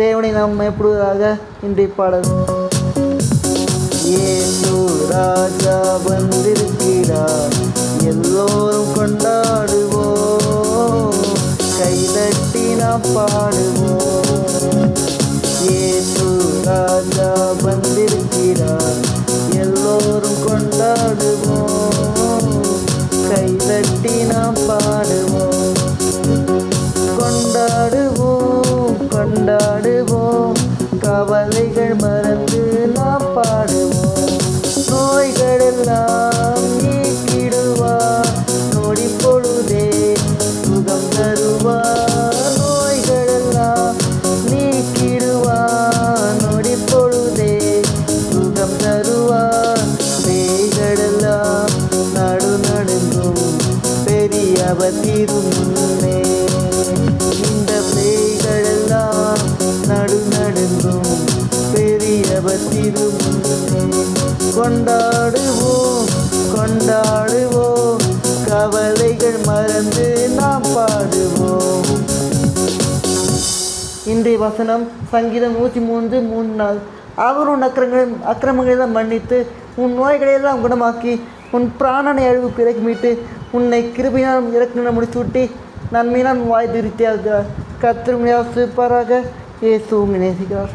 தேவனை நாம் பயப்படுவதாக இன்றைய பாடல். இயேசு ராஜா வந்திருக்கிறார்? எல்லோரும் கொண்டாடுவோம். கைதட்டி நாம் பாடுவோம். இயேசு ராஜா வந்திருக்கிறார்? எல்லோரும் கொண்டாடுவோம். கைதட்டி நாம் பாடுவோம். கொண்டாடுவோம். கொண்டாடுவோம். கவலைகள் மறந்து நாம் பாடுவோம். நோய்கள் எல்லாம் நீக்கிடுவார் நொடி பொழுதே சுகம் தருவார் நோய்கள் நீக்கிடுவார் நொடி பொழுதே சுகம் தருவார் பேய்களெல்லாம் நடு நடுங்கும் பெரியவர் திருமுன்னே இந்த கொண்டாடுவோம் கொண்டாடுவோம். கவலைகள் மறந்து நாம் பாடுவோம். இன்றைய வசனம் சங்கீதம் நூற்றி மூன்று மூணு நாள். அவர் உன் அக்கிரங்கள் அக்கிரமங்களெல்லாம் மன்னித்து உன் நோய்களையெல்லாம் குணமாக்கி உன் பிராணனை அழிவு பிறகு மீட்டு உன்னை கிருபையினால் இறக்கின முடித்துவிட்டு நன்மையினால் வாய் திருத்தியாக கத்திரமையாக சூப்பராக இயேசு நேசிக்கிறார்.